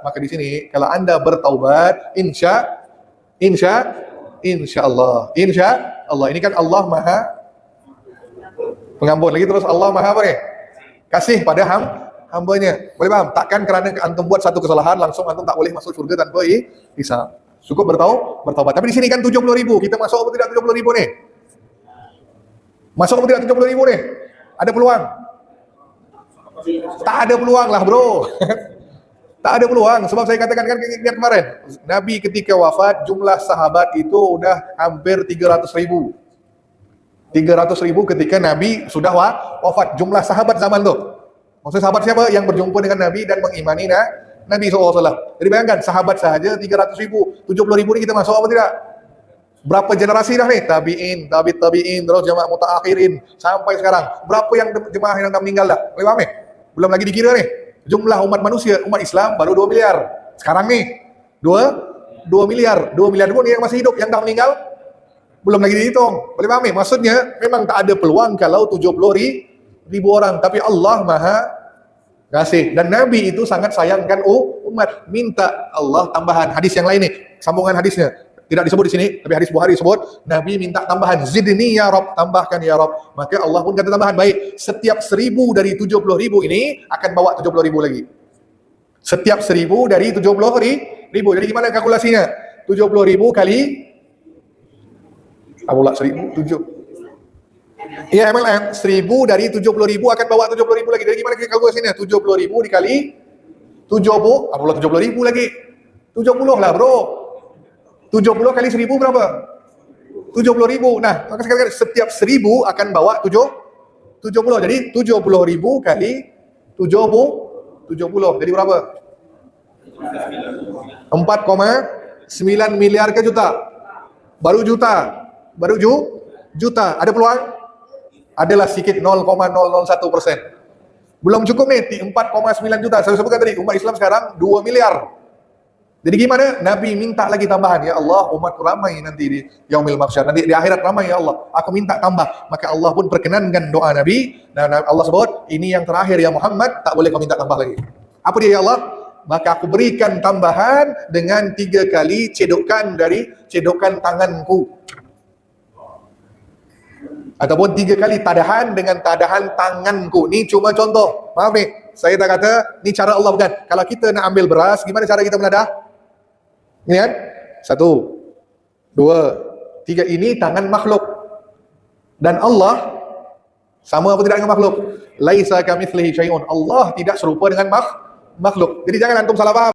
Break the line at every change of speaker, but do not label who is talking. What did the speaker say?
Maka di sini kalau anda bertaubat, insya, insya, insya Allah, insya Allah. Ini kan Allah Maha pengampun. Lagi terus Allah Maha apa ni? Kasih pada ham, hambanya. Boleh faham? Takkan kerana antum buat satu kesalahan langsung antum tak boleh masuk surga tanpa i- hisab. Cukup bertau, bertaubat. Tapi di sini kan 70 ribu. Kita masuk apa tidak 70 ribu ni? Masuk apa tidak 70 ribu ni? Ada peluang? Tak ada peluang lah bro. tak ada peluang. Sebab saya katakan kan kemarin. Nabi ketika wafat, jumlah sahabat itu udah hampir 300 ribu. 300 ribu ketika Nabi sudah wa- wafat. Jumlah sahabat zaman tu. Maksudnya sahabat siapa? Yang berjumpa dengan Nabi dan mengimani na, Nabi SAW. Jadi bayangkan, sahabat sahaja 300 ribu. 70 ribu ni kita masuk apa tidak? Berapa generasi dah ni? Tabi'in, tabi tabi'in, terus jemaah mutaakhirin. Sampai sekarang. Berapa yang jemaah yang dah meninggal dah? Boleh faham ni? Belum lagi dikira ni. Jumlah umat manusia, umat Islam baru 2 miliar. Sekarang ni, 2 2 miliar. 2 miliar pun yang masih hidup, yang dah meninggal belum lagi dihitung. Boleh faham ni? Maksudnya memang tak ada peluang kalau 70 ri- ribu orang. Tapi Allah maha kasih. Dan Nabi itu sangat sayangkan oh, umat. Minta Allah tambahan. Hadis yang lain ni. Sambungan hadisnya. Tidak disebut di sini. Tapi hadis Bukhari sebut. Nabi minta tambahan. Zidni ya Rob. Tambahkan ya Rob. Maka Allah pun kata tambahan. Baik. Setiap seribu dari 70 ribu ini akan bawa 70 ribu lagi. Setiap seribu dari 70 ri- ribu. Jadi gimana kalkulasinya? 70 ribu kali apa pula seribu tujuh Ya MLM, seribu dari tujuh puluh ribu akan bawa tujuh puluh ribu lagi. Jadi gimana kita kalkulasinya? Tujuh puluh ribu dikali tujuh puluh, apa pula tujuh puluh ribu lagi? Tujuh puluh lah bro. Tujuh puluh kali seribu berapa? Tujuh puluh ribu. Nah, maka sekali setiap seribu akan bawa tujuh tujuh puluh. Jadi tujuh puluh ribu kali tujuh puluh tujuh puluh. Jadi berapa? 4,9 miliar ke juta? Baru juta. Baru ju, juta. Ada peluang? Adalah sedikit 0,001 persen. Belum cukup nih, 4,9 juta. Saya sebutkan tadi, umat Islam sekarang 2 miliar. Jadi gimana? Nabi minta lagi tambahan. Ya Allah, umat ramai nanti di yaumil mahsyar. Nanti di akhirat ramai ya Allah. Aku minta tambah. Maka Allah pun perkenankan doa Nabi. Dan Allah sebut, ini yang terakhir ya Muhammad. Tak boleh kau minta tambah lagi. Apa dia ya Allah? Maka aku berikan tambahan dengan tiga kali cedokan dari cedokan tanganku. Ataupun tiga kali tadahan dengan tadahan tanganku. Ni cuma contoh. Maaf ni, saya tak kata ni cara Allah bukan. Kalau kita nak ambil beras, gimana cara kita menadah? Ini kan? Satu, dua, tiga. Ini tangan makhluk. Dan Allah sama apa tidak dengan makhluk? Laisa kamitslihi syai'un. Allah tidak serupa dengan mak makhluk. Jadi jangan antum salah faham.